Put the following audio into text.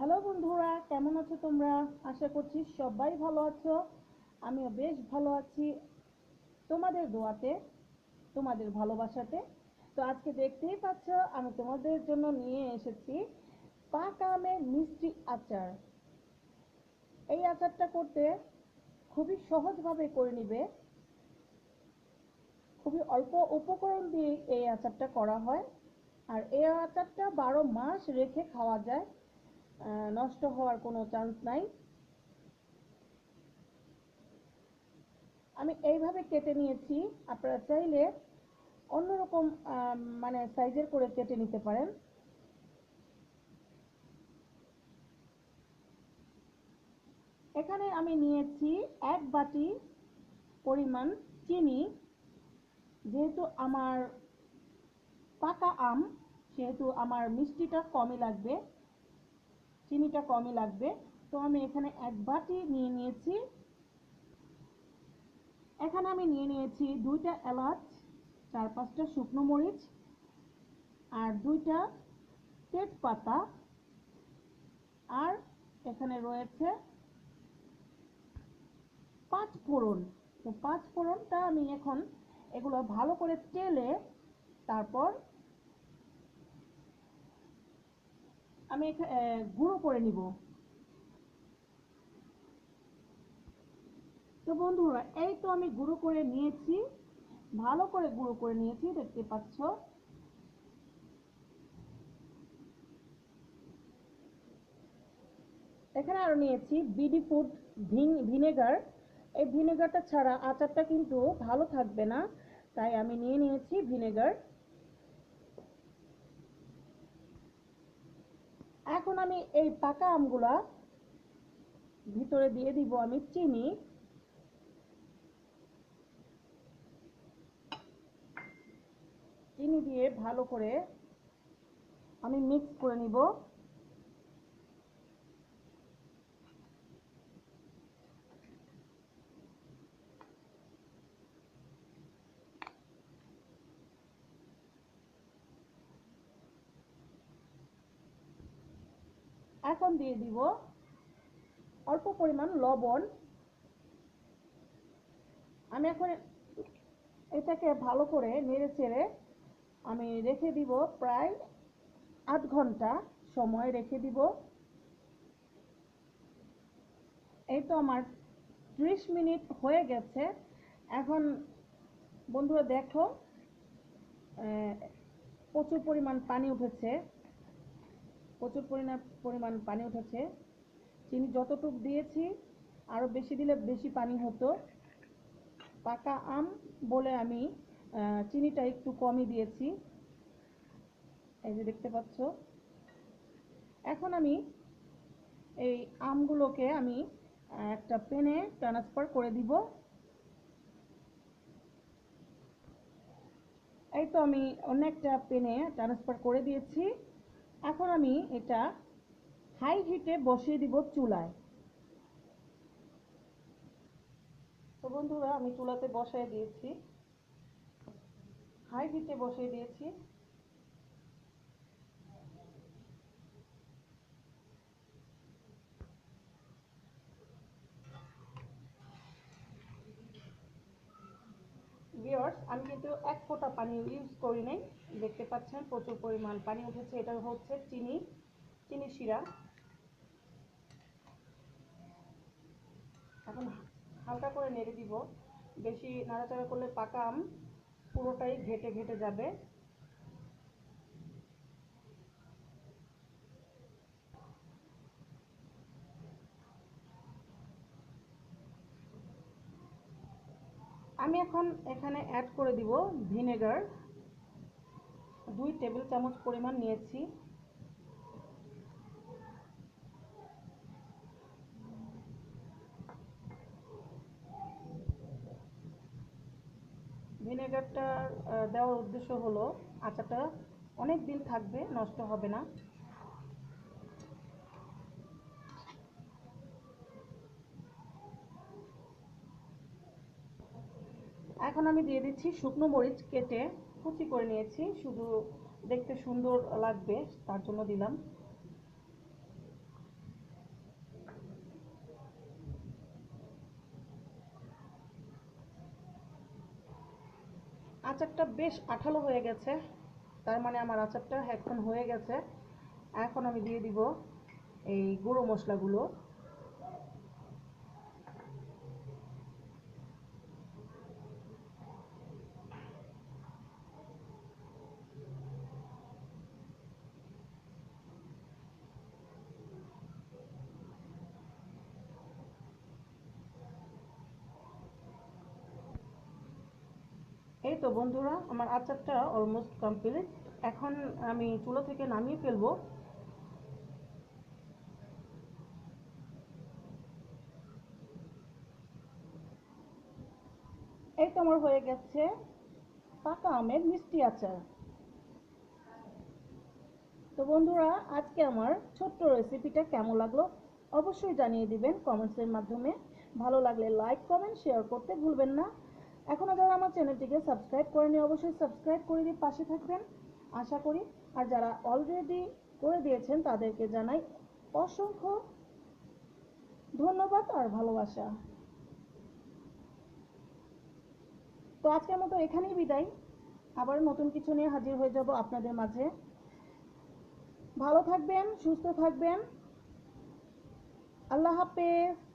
Hello বন্ধুরা, কেমন আছো তোমরা? আশা করছি সবাই ভালো আছো। আমিও বেশ ভালো আছি তোমাদের দোয়াতে, তোমাদের ভালোবাসাতে। তো আজকে দেখতেই পাচ্ছ, আমি তোমাদের জন্য নিয়ে এসেছি পাকা আমের মিষ্টি আচার। এই আচারটা করতে খুবই সহজভাবে করে নিবে। খুবই অল্প উপকরণ দিয়ে এই আচারটা করা হয়। আর এই আচারটা বারো মাস রেখে খাওয়া যায়। নষ্ট হওয়ার কোনো চান্স নাই। আমি এইভাবে কেটে নিয়েছি। আপনারা চাইলে অন্যরকম মানে সাইজের করে কেটে নিতে পারেন। এখানে আমি নিয়েছি এক বাটি পরিমাণ চিনি। যেহেতু আমার পাকা আম, সেহেতু আমার মিষ্টিটা কমই লাগবে। চিনিটা কমই লাগবে। তো আমি এখানে এক বাটি নিয়ে নিয়েছি। এখানে আমি নিয়ে নিয়েছি দুইটা এলাচ, চার পাঁচটা শুকনো মরিচ আর দুইটা তেজপাতা। আর এখানে রয়েছে পাঁচ ফোড়ন। তো পাঁচ ফোড়নটা আমি এখন এগুলো ভালো করে তেলে তারপর আমি গুঁড়ো করে নিব। তো বন্ধুরা, এই তো আমি গুঁড়ো করে নিয়েছি। ভালো করে গুঁড়ো করে নিয়েছি, দেখতে পাচ্ছ। এখানে আরও নিয়েছি বিডি ফুড ভিন, ভিনেগার। এই ভিনেগারটা ছাড়া আচারটা কিন্তু ভালো থাকবে না, তাই আমি নিয়ে নিয়েছি ভিনেগার। এখন আমি এই পাকা আমগুলা ভিতরে দিয়ে দিব আমি চিনি। চিনি দিয়ে ভালো করে আমি মিক্স করে নিব। এখন দিয়ে দিব অল্প পরিমাণ লবণ। আমি এখন এটাকে ভালো করে নেড়ে চেড়ে আমি রেখে দিব প্রায় আধ ঘণ্টা সময় রেখে দিব। এই তো আমার ত্রিশ মিনিট হয়ে গেছে। এখন বন্ধুরা দেখো প্রচুর পরিমাণ পানি উঠেছে। প্রচুর পরিমাণ পরিমাণ পানি উঠেছে। চিনি যতটুক দিয়েছি আরও বেশি দিলে বেশি পানি হতো। পাকা আম বলে আমি চিনিটা একটু কমই দিয়েছি। এই যে দেখতে পাচ্ছ। এখন আমি এই আমগুলোকে আমি একটা পেনে ট্রান্সফার করে দিব। এই তো আমি অন্য একটা পেনে ট্রান্সফার করে দিয়েছি। এখন আমি এটা হাই হিটে বসিয়ে দিব চুলায়। তো বন্ধুরা, আমি চুলাতে বসিয়ে দিয়েছি। হাই হিটে বসিয়ে দিয়েছি। ভিওর্স আমি কিন্তু এক ফোঁটা পানি ইউজ করি নাই। দেখতে পাচ্ছেন, প্রচুর পরিমাণ পানি উঠেছে। এটা হচ্ছে চিনি চিনি শিরা। এখন হালকা করে নেড়ে দিব। বেশি নাড়াচাড়া করলে পাকা আম পুরোটাই ঘেটে ঘেটে যাবে। আমি এখন এখানে অ্যাড করে দিব ভিনেগার দুই টেবিল চামচ পরিমাণ নিয়েছি। ভিনেগারটা দেওয়ার উদ্দেশ্য হলো আচারটা অনেক দিন থাকবে, নষ্ট হবে না। এখন আমি দিয়ে দিচ্ছি শুকনো মরিচ কেটে কুচি করে নিয়েছি, শুধু দেখতে সুন্দর লাগবে, তার জন্য দিলাম। আচারটা বেশ আঠালো হয়ে গেছে, তার মানে আমার আচারটা এখন হয়ে গেছে। এখন আমি দিয়ে দিব এই গুঁড়ো মশলাগুলো। এই তো বন্ধুরা, আমার আচারটা অলমোস্ট কমপ্লিট এখন আমি চুলো থেকে নামিয়ে ফেলব। এই তো আমার হয়ে গেছে পাকা আমের মিষ্টি আচার। তো বন্ধুরা, আজকে আমার ছোট্ট রেসিপিটা কেমন লাগল অবশ্যই জানিয়ে দিবেন কমেন্টসের মাধ্যমে। ভালো লাগলে লাইক কমেন্ট শেয়ার করতে ভুলবেন না। এখনও যারা আমার চ্যানেলটিকে সাবস্ক্রাইব করেনি, অবশ্যই সাবস্ক্রাইব করে দিয়ে পাশে থাকবেন। আশা করি, আর যারা অলরেডি করে দিয়েছেন, তাদেরকে জানাই অসংখ্য ধন্যবাদ আর ভালোবাসা। তো আজকের মতো এখানেই বিদায়। আবার নতুন কিছু নিয়ে হাজির হয়ে যাব আপনাদের মাঝে। ভালো থাকবেন, সুস্থ থাকবেন। আল্লাহ হাফেজ।